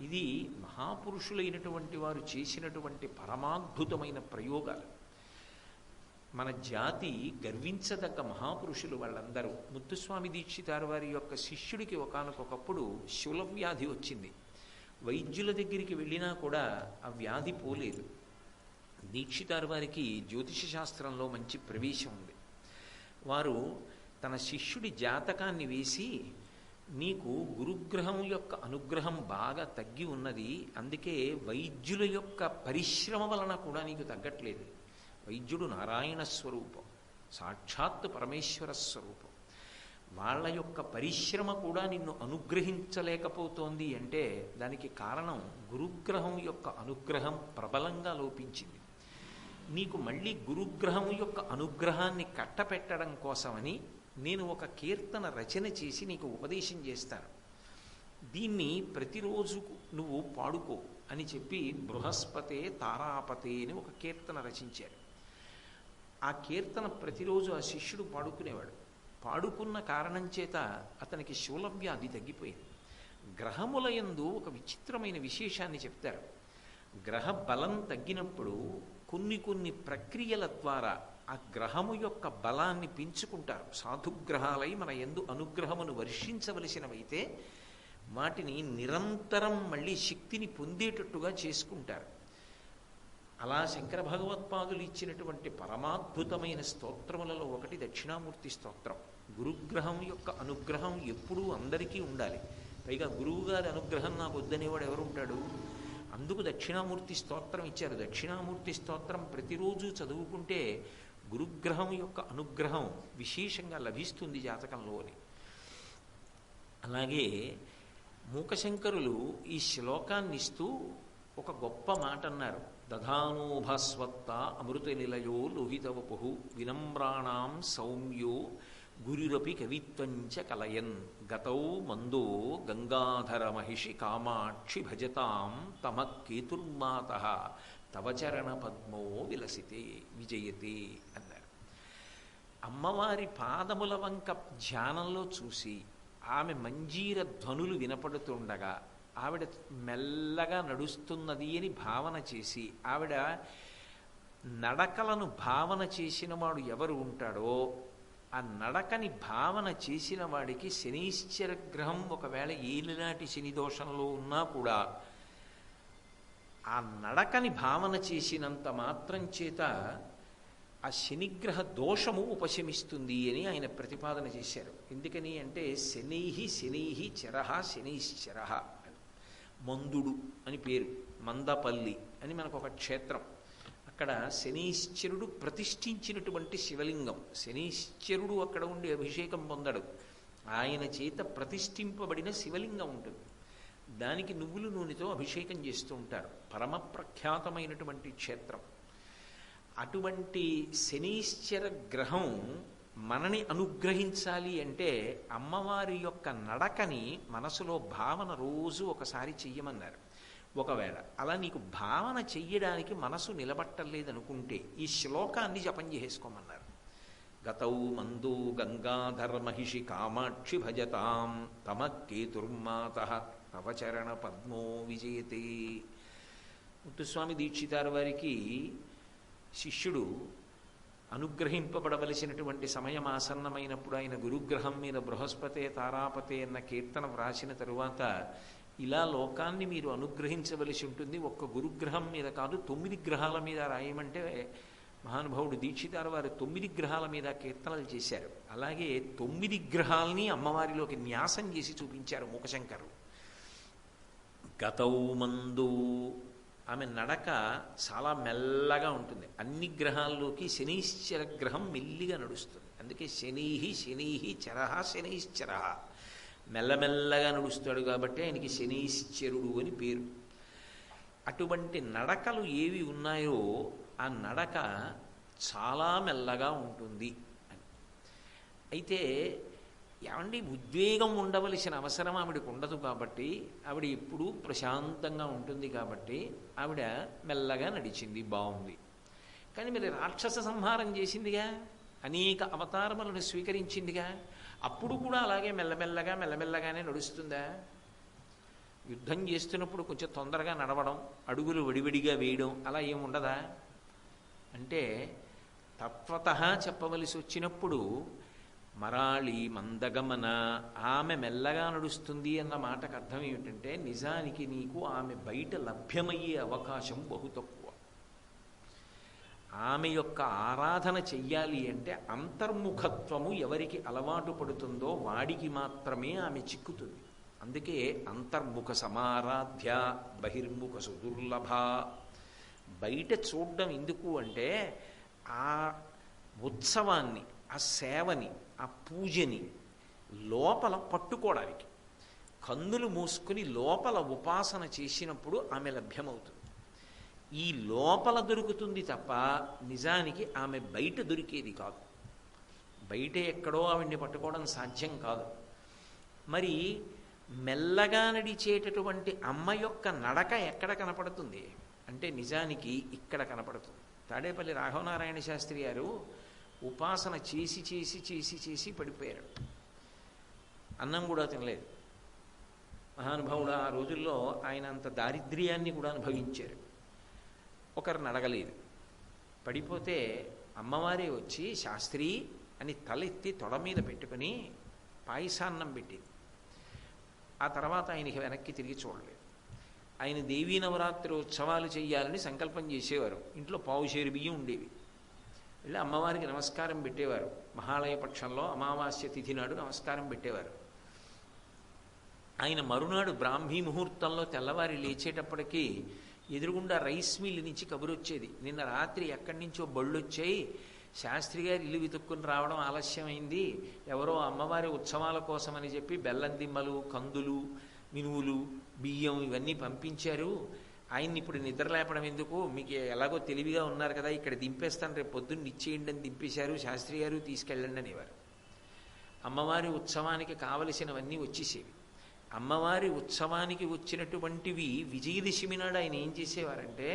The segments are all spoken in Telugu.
ఇది మహాపురుషులైనటువంటి వారు చేసినటువంటి పరమాద్భుతమైన ప్రయోగాలు. మన జాతి గర్వించదగ్గ మహాపురుషులు వాళ్ళందరూ. ముత్తుస్వామి దీక్షితారు వారి యొక్క శిష్యుడికి ఒకనకొకప్పుడు శూలవ్యాధి వచ్చింది. వైద్యుల దగ్గరికి వెళ్ళినా కూడా ఆ వ్యాధి పోలేదు. దీక్షితారు వారికి జ్యోతిష శాస్త్రంలో మంచి ప్రవేశం ఉంది. వారు తన శిష్యుడి జాతకాన్ని వేసి నీకు గురుగ్రహం యొక్క అనుగ్రహం బాగా తగ్గి ఉన్నది అందుకే వైద్యుల యొక్క పరిశ్రమ వలన కూడా నీకు తగ్గట్లేదు. వైద్యుడు నారాయణ స్వరూపం సాక్షాత్ పరమేశ్వర స్వరూపం. వాళ్ళ యొక్క పరిశ్రమ కూడా నిన్ను అనుగ్రహించలేకపోతోంది అంటే దానికి కారణం గురుగ్రహం యొక్క అనుగ్రహం ప్రబలంగా లోపించింది. నీకు మళ్ళీ గురుగ్రహం యొక్క అనుగ్రహాన్ని కట్టపెట్టడం కోసమని నేను ఒక కీర్తన రచన చేసి నీకు ఉపదేశం చేస్తాను. దీన్ని ప్రతిరోజు నువ్వు పాడుకో అని చెప్పి బృహస్పతే తారాపతే అని ఒక కీర్తన రచించారు. ఆ కీర్తన ప్రతిరోజు ఆ శిష్యుడు పాడుకునేవాడు. పాడుకున్న కారణం చేత అతనికి శూలవ్యాధి తగ్గిపోయింది. గ్రహముల యందు ఒక విచిత్రమైన విశేషాన్ని చెప్తారు. గ్రహ బలం తగ్గినప్పుడు కొన్ని కొన్ని ప్రక్రియల ద్వారా ఆ గ్రహము యొక్క బలాన్ని పెంచుకుంటారు. సాధుగ్రహాలై మన ఎందు అనుగ్రహమును వర్షించవలసినవైతే వాటిని నిరంతరం మళ్ళీ శక్తిని పొందేటట్టుగా చేసుకుంటారు. అలా శంకర భగవత్పాదులు ఇచ్చినటువంటి పరమాద్భుతమైన స్తోత్రములలో ఒకటి దక్షిణామూర్తి స్తోత్రం. గురుగ్రహం యొక్క అనుగ్రహం ఎప్పుడూ అందరికీ ఉండాలి. పైగా గురువుగారి అనుగ్రహం నాకు వద్దనేవాడు ఎవరు ఉంటాడు అందుకు దక్షిణామూర్తి స్తోత్రం ఇచ్చారు. దక్షిణామూర్తి స్తోత్రం ప్రతిరోజు చదువుకుంటే గురుగ్రహం యొక్క అనుగ్రహం విశేషంగా లభిస్తుంది జాతకంలో అని. అలాగే మూకశంకరులు ఈ శ్లోకాన్ని ఇస్తూ ఒక గొప్ప మాట అన్నారు. దధానోభస్వత్త అమృత నిలయో లోహితవపు వినమ్రాణం సౌమ్యో గురురపి కవిత్వంచ కలయన్. గతౌ మందో గంగాధర మహిషి కామాక్షి భజతాం తమ కేతుర్మాత తవచరణ పద్మో విలసితే విజయతే అన్నారు. అమ్మవారి పాదముల వంక ధ్యానంలో చూసి ఆమె మంజీర ధ్వనులు వినపడుతుండగా ఆవిడ మెల్లగా నడుస్తున్నది అని భావన చేసి ఆవిడ నడకలను భావన చేసిన వాడు ఎవరు ఉంటాడో ఆ నడకని భావన చేసిన వాడికి శనీశ్చర గ్రహం ఒకవేళ ఏలినాటి శని దోషంలో ఉన్నా కూడా ఆ నడకని భావన చేసినంత మాత్రం చేత ఆ శనిగ్రహ దోషము ఉపశమిస్తుంది అని ఆయన ప్రతిపాదన చేశారు. ఎందుకని అంటే శనైహి శనై చరహ శనిశ్చర మందుడు అని పేరు మందపల్లి అని మనకు ఒక క్షేత్రం. అక్కడ శనీశ్చరుడు ప్రతిష్ఠించినటువంటి శివలింగం. శనీశ్చరుడు అక్కడ ఉండి అభిషేకం పొందడు. ఆయన చేత ప్రతిష్ఠింపబడిన శివలింగం ఉంటుంది. దానికి నువ్వుల నూనెతో అభిషేకం చేస్తూ ఉంటారు. పరమ ప్రఖ్యాతమైనటువంటి క్షేత్రం. అటువంటి శనీశ్చర గ్రహం మనని అనుగ్రహించాలి అంటే అమ్మవారి యొక్క నడకని మనసులో భావన రోజు ఒకసారి చెయ్యమన్నారు. ఒకవేళ అలా నీకు భావన చెయ్యడానికి మనసు నిలబట్టలేదనుకుంటే ఈ శ్లోకాన్ని జపం చేసుకోమన్నారు గతౌ మందు గంగాధర్మహిషి కామాక్షి భజతాం తమ కేతుర్మాత నవచరణ పద్మో విజయతే. ముత్తుస్వామి దీక్షితారు వారికి శిష్యుడు అనుగ్రహింపబడవలసినటువంటి సమయం ఆసన్నమైనప్పుడు ఆయన గురుగ్రహం మీద బృహస్పతే తారాపతే అన్న కీర్తన వ్రాసిన తరువాత ఇలా లోకాన్ని మీరు అనుగ్రహించవలసి ఉంటుంది. ఒక్క గురుగ్రహం మీద కాదు తొమ్మిది గ్రహాల మీద రాయమంటే మహానుభావుడు దీక్షితారు వారు తొమ్మిది గ్రహాల మీద కీర్తనలు చేశారు. అలాగే తొమ్మిది గ్రహాలని అమ్మవారిలోకి న్యాసం చేసి చూపించారు మూకశంకరు గతౌమందు. ఆమె నడక చాలా మెల్లగా ఉంటుంది. అన్ని గ్రహాల్లోకి శనీశ్చర గ్రహం మెల్లిగా నడుస్తుంది. అందుకే శనిహి శని చరహ శనిశ్చర మెల్లమెల్లగా నడుస్తాడు కాబట్టి ఆయనకి శనీశ్చరుడు అని పేరు. అటువంటి నడకలు ఏవి ఉన్నాయో ఆ నడక చాలా మెల్లగా ఉంటుంది అని. అయితే ఏమండి ఉద్వేగం ఉండవలసిన అవసరం ఆవిడకు ఉండదు కాబట్టి ఆవిడ ఎప్పుడూ ప్రశాంతంగా ఉంటుంది కాబట్టి ఆవిడ మెల్లగా నడిచింది బాగుంది కానీ మరి రాక్షస సంహారం చేసిందిగా? అనేక అవతారములను స్వీకరించిందిగా? అప్పుడు కూడా అలాగే మెల్లమెల్లగా మెల్లమెల్లగానే నడుస్తుందా? యుద్ధం చేస్తున్నప్పుడు కొంచెం తొందరగా నడవడం అడుగులు విడివిడిగా వేయడం అలా ఏముండదా అంటే తత్వత చెప్పవలసి వచ్చినప్పుడు మరాళి మందగమన ఆమె మెల్లగా నడుస్తుంది అన్న మాటకు అర్థం ఏమిటంటే నిజానికి నీకు ఆమె బయట లభ్యమయ్యే అవకాశం బహు తక్కువ. ఆమె యొక్క ఆరాధన చెయ్యాలి అంటే అంతర్ముఖత్వము ఎవరికి అలవాటు పడుతుందో వాడికి మాత్రమే ఆమె చిక్కుతుంది. అందుకే అంతర్ముఖ సమారాధ్య బహిర్ముఖ సుదుర్లభ. బయట చూడడం ఎందుకు అంటే ఆ ఉత్సవాన్ని ఆ సేవని ఆ పూజని లోపల పట్టుకోవడానికి. కన్నులు మూసుకుని లోపల ఉపాసన చేసినప్పుడు ఆమె లభ్యమవుతుంది. ఈ లోపల దొరుకుతుంది తప్ప నిజానికి ఆమె బయట దొరికేది కాదు. బయట ఎక్కడో ఆవిడ్ని పట్టుకోవడం సాధ్యం కాదు. మరి మెల్లగా నడిచేటటువంటి అమ్మ యొక్క నడక ఎక్కడ కనపడుతుంది? అంటే నిజానికి ఇక్కడ కనపడుతుంది. తాడేపల్లి రాఘవనారాయణ శాస్త్రి గారు ఉపాసన చేసి చేసి చేసి చేసి పడిపోయారు అన్నం కూడా తినలేదు. మహానుభావుడు ఆ రోజుల్లో ఆయన అంత దారిద్ర్యాన్ని కూడా అనుభవించారు. ఒకరిని అడగలేదు. పడిపోతే అమ్మవారే వచ్చి శాస్త్రి అని తలెత్తి తొడ మీద పెట్టుకుని పాయసాన్నం పెట్టింది. ఆ తర్వాత ఆయనకి వెనక్కి తిరిగి చూడలేదు. ఆయన దేవీ నవరాత్రి ఉత్సవాలు చేయాలని సంకల్పం చేసేవారు. ఇంట్లో పావుషేరు బియ్యం ఉండేవి. వెళ్ళి అమ్మవారికి నమస్కారం పెట్టేవారు. మహాలయ పక్షంలో అమావాస్య తిథి నాడు నమస్కారం పెట్టేవారు. ఆయన మరునాడు బ్రాహ్మీ ముహూర్తంలో తెల్లవారి లేచేటప్పటికీ ఎదురుగుండా రైస్ మిల్ నుంచి కబురు వచ్చేది నిన్న రాత్రి ఎక్కడి నుంచో బళ్ళు వచ్చాయి శాస్త్రి గారు ఇల్లు వెతుక్కుని రావడం ఆలస్యమైంది. ఎవరో అమ్మవారి ఉత్సవాల కోసమని చెప్పి బెల్లం దిమ్మలు కందులు మినువులు బియ్యం ఇవన్నీ పంపించారు. ఆయన్ని ఇప్పుడు నిద్ర లేపడం ఎందుకు? మీకు ఎలాగో తెలివిగా ఉన్నారు కదా ఇక్కడ దింపేస్తాను రేపు పొద్దున్న ఇచ్చేయండి అని దింపేశారు శాస్త్రి గారు తీసుకెళ్ళండి అనేవారు. అమ్మవారి ఉత్సవానికి కావలసినవన్నీ వచ్చేసేవి. అమ్మవారి ఉత్సవానికి వచ్చినటువంటివి విజయదశమి నాడు ఆయన ఏం చేసేవారంటే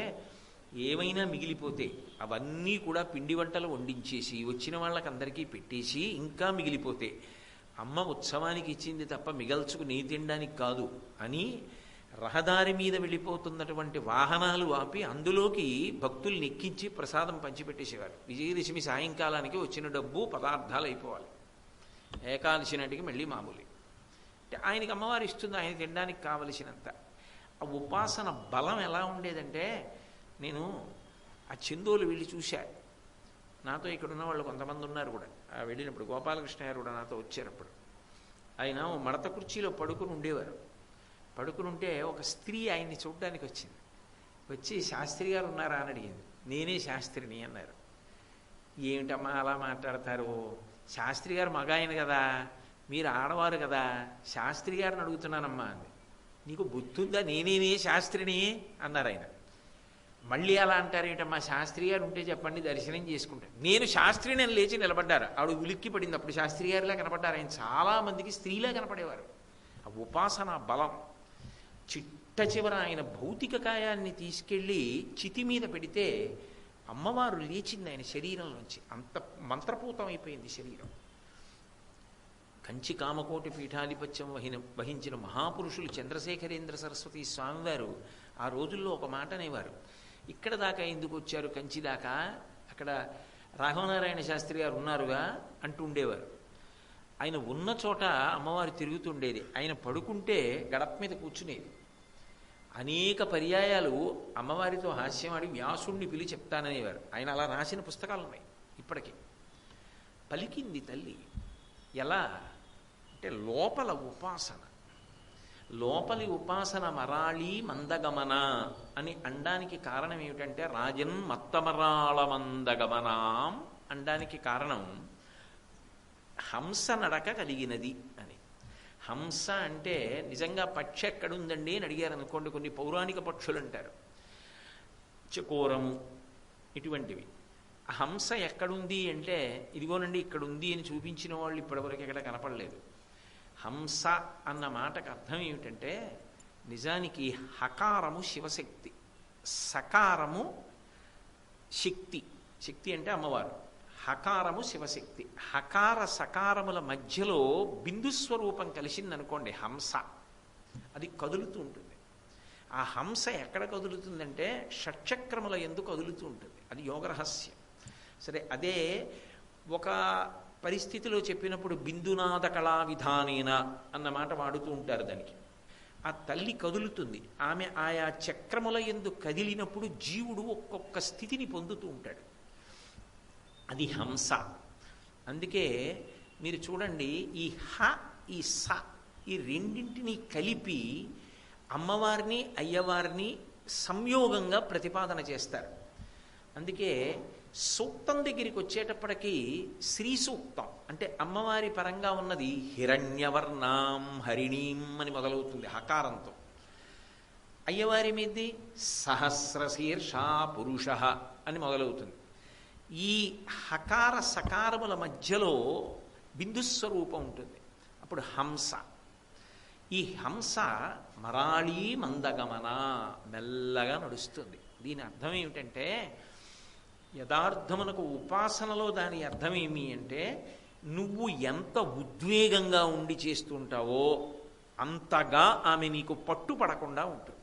ఏమైనా మిగిలిపోతే అవన్నీ కూడా పిండి వంటలు వండించేసి వచ్చిన వాళ్ళకందరికీ పెట్టేసి ఇంకా మిగిలిపోతే అమ్మ ఉత్సవానికి ఇచ్చింది తప్ప మిగల్చుకు నీ తినడానికి కాదు అని రహదారి మీద వెళ్ళిపోతున్నటువంటి వాహనాలు ఆపి అందులోకి భక్తుల్ని ఎక్కించి ప్రసాదం పంచిపెట్టేసేవారు. విజయదశమి సాయంకాలానికి వచ్చిన డబ్బు పదార్థాలు అయిపోవాలి. ఏకాదశి నాటికి మళ్ళీ మామూలు. అంటే ఆయనకి అమ్మవారు ఇస్తుంది ఆయన తినడానికి కావలసినంత. ఆ ఉపాసన బలం ఎలా ఉండేదంటే నేను ఆ చందోలు వెళ్ళి చూశా. నాతో ఇక్కడ ఉన్న వాళ్ళు కొంతమంది ఉన్నారు కూడా. ఆ వెళ్ళినప్పుడు గోపాలకృష్ణ గారు కూడా నాతో వచ్చారు అప్పుడు. ఆయన మడత కుర్చీలో పడుకుని ఉండేవారు. పడుకుని ఉంటే ఒక స్త్రీ ఆయన్ని చూడడానికి వచ్చింది వచ్చి శాస్త్రి గారు ఉన్నారా అని అడిగింది. నేనే శాస్త్రిని అన్నారు. ఏమిటమ్మా అలా మాట్లాడతారు? శాస్త్రి గారు మగ ఆయన కదా మీరు ఆడవారు కదా శాస్త్రి గారిని అడుగుతున్నానమ్మా అంది. నీకు బుద్ధుందా? నేనేనే శాస్త్రిని అన్నారు ఆయన. మళ్ళీ అలా అంటారేంటమ్మా శాస్త్రి గారు ఉంటే చెప్పండి దర్శనం చేసుకుంటాను నేను శాస్త్రిని అని లేచి నిలబడ్డారు. ఆవిడ ఉలిక్కి పడింది. అప్పుడు శాస్త్రి గారిలా కనపడ్డారు. ఆయన చాలామందికి స్త్రీలా కనపడేవారు. ఆ ఉపాసన బలం. చిట్ట చివర ఆయన భౌతిక కాయాన్ని తీసుకెళ్ళి చితి మీద పెడితే అమ్మవారు లేచింది ఆయన శరీరంలోంచి అంత మంత్రపూతం అయిపోయింది శరీరం. కంచి కామకోటి పీఠాధిపత్యం వహిన వహించిన మహాపురుషులు చంద్రశేఖరేంద్ర సరస్వతి స్వామివారు ఆ రోజుల్లో ఒక మాట అనేవారు. ఇక్కడ దాకా ఎందుకు వచ్చారు? కంచి దాకా? అక్కడ రాఘవనారాయణ శాస్త్రి గారు ఉన్నారుగా అంటూ ఉండేవారు. ఆయన ఉన్న చోట అమ్మవారు తిరుగుతుండేది. ఆయన పడుకుంటే గడప మీద కూర్చునేది. అనేక పర్యాయాలు అమ్మవారితో హాస్యమాడి వ్యాసుణ్ణి పిలిచి చెప్తాననేవారు. ఆయన అలా రాసిన పుస్తకాలు ఉన్నాయి ఇప్పటికీ. పలికింది తల్లి ఎలా? అంటే లోపల ఉపాసన. లోపలి ఉపాసన మరాళి మందగమన అని అండానికి కారణం ఏమిటంటే రాజన్ మత్తమరాళ మందగమనాం అండానికి కారణం హంస నడక కలిగినది అని. హంస అంటే నిజంగా పక్షి ఎక్కడుందండి అని అడిగారు అనుకోండి కొన్ని పౌరాణిక పక్షులు అంటారు. చకోరము ఇటువంటివి. ఆ హంస ఎక్కడుంది అంటే ఇదిగోనండి ఇక్కడ ఉంది అని చూపించిన వాళ్ళు ఇప్పటివరకు ఎక్కడ కనపడలేదు. హంస అన్న మాటకు అర్థం ఏమిటంటే నిజానికి హకారము శివశక్తి సకారము శక్తి. శక్తి అంటే అమ్మవారు. హకారము శివశక్తి. హకార సకారముల మధ్యలో బిందు స్వరూపం కలిసిందనుకోండి హంస. అది కదులుతూ ఉంటుంది. ఆ హంస ఎక్కడ కదులుతుందంటే షట్చక్రముల ఎందుకు కదులుతూ ఉంటుంది. అది యోగరహస్యం. సరే అదే ఒక పరిస్థితిలో చెప్పినప్పుడు బిందునాథ కళా విధానేన అన్నమాట వాడుతూ ఉంటారు దానికి. ఆ తల్లి కదులుతుంది. ఆమె ఆయా చక్రముల ఎందు కదిలినప్పుడు జీవుడు ఒక్కొక్క స్థితిని పొందుతూ ఉంటాడు. అది హంస. అందుకే మీరు చూడండి ఈ హ ఈ స ఈ రెండింటినీ కలిపి అమ్మవారిని అయ్యవారిని సంయోగంగా ప్రతిపాదన చేస్తారు. అందుకే సూక్తం దగ్గరికి వచ్చేటప్పటికీ శ్రీ సూక్తం అంటే అమ్మవారి పరంగా ఉన్నది హిరణ్యవర్ణాం హరిణీం అని మొదలవుతుంది హకారంతో. అయ్యవారి మీది సహస్రశీర్ష పురుష అని మొదలవుతుంది. ఈ హకార సకారముల మధ్యలో బిందుస్వరూపం ఉంటుంది. అప్పుడు హంస. ఈ హంస మరాళీ మందగమన మెల్లగా నడుస్తుంది. దీని అర్థం ఏమిటంటే యథార్థమునకు ఉపాసనలో దాని అర్థం ఏమి అంటే నువ్వు ఎంత ఉద్వేగంగా ఉండి చేస్తుంటావో అంతగా ఆమె నీకు పట్టుపడకుండా ఉంటుంది.